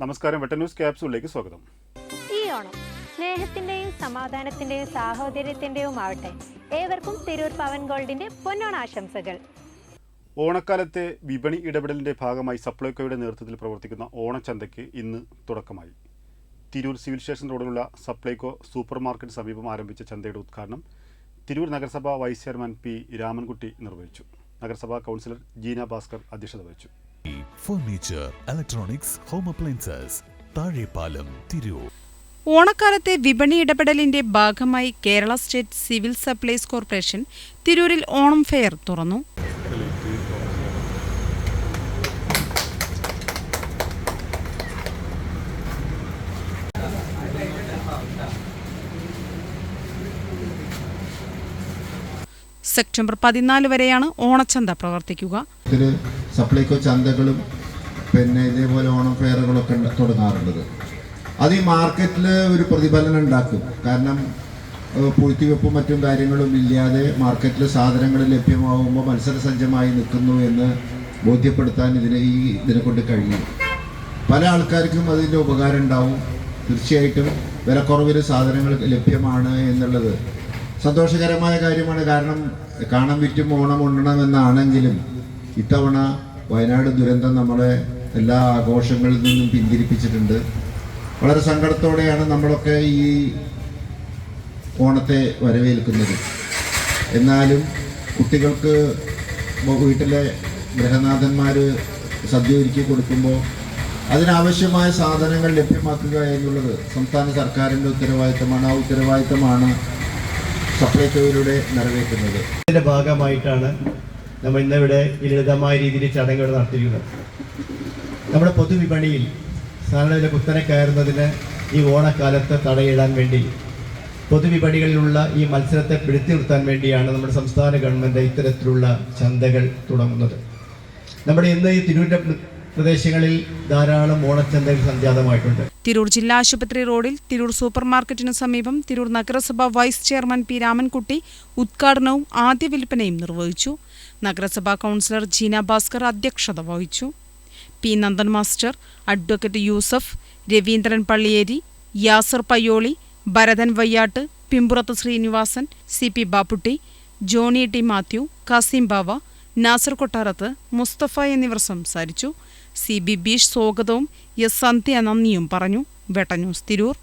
നമസ്കാരം. വെട്ട ന്യൂസ് ക്യാപ്സൂളിലേക്ക് സ്വാഗതം. ഈ ഓണം സ്നേഹത്തിന്റെയും സമാധാനത്തിന്റെയും സാഹോദര്യത്തിന്റെയും ആവട്ടെ ഏവർക്കും തിരൂർ പവൻ ഗോൾഡിന്റെ പൊന്നോണാശംസകൾ ഓണക്കാലത്തെ വിപണി ഇടപെടലിന്റെ ഭാഗമായി സപ്ലൈകോയുടെ നേതൃത്വത്തിൽ പ്രവർത്തിക്കുന്ന ഓണച്ചന്തയ്ക്ക് ഇന്ന് തുടക്കമായി. തിരൂർ സിവിൽ സ്റ്റേഷൻ റോഡിലുള്ള സപ്ലൈകോ സൂപ്പർ മാർക്കറ്റ് സമീപം ആരംഭിച്ച ചന്തയുടെ ഉദ്ഘാടനം തിരൂർ നഗരസഭ വൈസ് ചെയർമാൻ പി രാമൻകുട്ടി നിർവഹിച്ചു. നഗരസഭാ കൗൺസിലർ ജീന ഭാസ്കർ അധ്യക്ഷത വഹിച്ചു. Furniture electronics home appliances Thazhepalam Tirur. ഓണക്കാലത്തെ വിപണി ഇടപെടലിന്റെ ഭാഗമായി Kerala state civil supplies corporation തിരൂരിൽ ഓണം ഫെയർ തുറന്നു. സെപ്റ്റംബർ പതിനാല് വരെയാണ് ഓണച്ചന്ത പ്രവർത്തിക്കുക. സപ്ലൈകോ ചന്തകളും പിന്നെ ഇതേപോലെ ഓണം ഫെയറുകളൊക്കെ തുടങ്ങാറുള്ളത്. അത് ഈ മാർക്കറ്റിൽ ഒരു പ്രതിഫലനം ഉണ്ടാക്കും. കാരണം പൂഴ്ത്തിവെപ്പും മറ്റും കാര്യങ്ങളും ഇല്ലാതെ മാർക്കറ്റിൽ സാധനങ്ങൾ ലഭ്യമാവുമ്പോൾ മത്സരസജ്ജമായി നിൽക്കുന്നു എന്ന് ബോധ്യപ്പെടുത്താൻ ഇതിനെ ഈ ഇതിനെ കൊണ്ട് കഴിയും. പല ആൾക്കാർക്കും അതിന്റെ ഉപകാരം ഉണ്ടാവും. തീർച്ചയായിട്ടും വിലക്കുറവിൽ സാധനങ്ങൾ ലഭ്യമാണ് എന്നുള്ളത് സന്തോഷകരമായ കാര്യമാണ് കാരണം കാണാൻ വിറ്റും ഓണം ഉണ്ണണമെന്നാണെങ്കിലും ഇത്തവണ വയനാട് ദുരന്തം നമ്മളെ എല്ലാ ആഘോഷങ്ങളിൽ നിന്നും പിന്തിരിപ്പിച്ചിട്ടുണ്ട്. വളരെ സങ്കടത്തോടെയാണ് നമ്മളൊക്കെ ഈ ഓണത്തെ വരവേൽക്കുന്നത്. എന്നാലും കുട്ടികൾക്ക് വീട്ടിലെ ഗൃഹനാഥന്മാർ സദ്യ ഒരുക്കി കൊടുക്കുമ്പോൾ അതിനാവശ്യമായ സാധനങ്ങൾ ലഭ്യമാക്കുക എന്നുള്ളത് സംസ്ഥാന സർക്കാരിന്റെ ഉത്തരവാദിത്തമാണ്. ആ ഉത്തരവാദിത്തമാണ് സപ്ലൈകോയിലൂടെ നിറവേറ്റുന്നത്. ഇതിന്റെ ഭാഗമായിട്ടാണ് നമ്മൾ ഇന്നിവിടെ ഈ ലളിതമായ രീതിയിൽ ചടങ്ങുകൾ നടത്തിയിരിക്കുന്നത്. നമ്മുടെ പൊതുവിപണിയിൽ സാധാരണ കുത്തനെ കയറുന്നതിന് ഈ ഓണക്കാലത്ത് തടയിടാൻ വേണ്ടി പൊതുവിപണികളിലുള്ള ഈ മത്സരത്തെ പിടിച്ചു നിർത്താൻ വേണ്ടിയാണ് നമ്മുടെ സംസ്ഥാന ഗവൺമെന്റ് ഇത്തരത്തിലുള്ള ചന്തകൾ തുടങ്ങുന്നത്. നമ്മുടെ ഇന്ന് ഈ തിരൂരിന്റെ പ്രദേശങ്ങളിൽ ധാരാളം ഓണച്ചന്തകൾ സംജാതമായിട്ടുണ്ട്. തിരൂർ ജില്ലാ ആശുപത്രി റോഡിൽ തിരൂർ സൂപ്പർ മാർക്കറ്റിനു സമീപം തിരൂർ നഗരസഭ വൈസ് ചെയർമാൻ പി രാമൻകുട്ടി ഉദ്ഘാടനവും ആദ്യ വിൽപ്പനയും നിർവഹിച്ചു. നഗരസഭാ കൗൺസിലർ ജീന ഭാസ്കർ അധ്യക്ഷത വഹിച്ചു. P Nandan master advocate Yusuf Raveendran Palliyeri Yasar Payyoli Bharathan Vayyattu Pimpurathu Srinivasan C P Bapputty Johny T Mathew Kasim Bava Nasar Kottarathu Musthafa എന്നിവർ സംസാരിച്ചു. സി ബി ബീഷ് സ്വാഗതവും എസ് സന്ധ്യ നന്ദിയും പറഞ്ഞു. വെട്ട ന്യൂസ് തിരൂർ.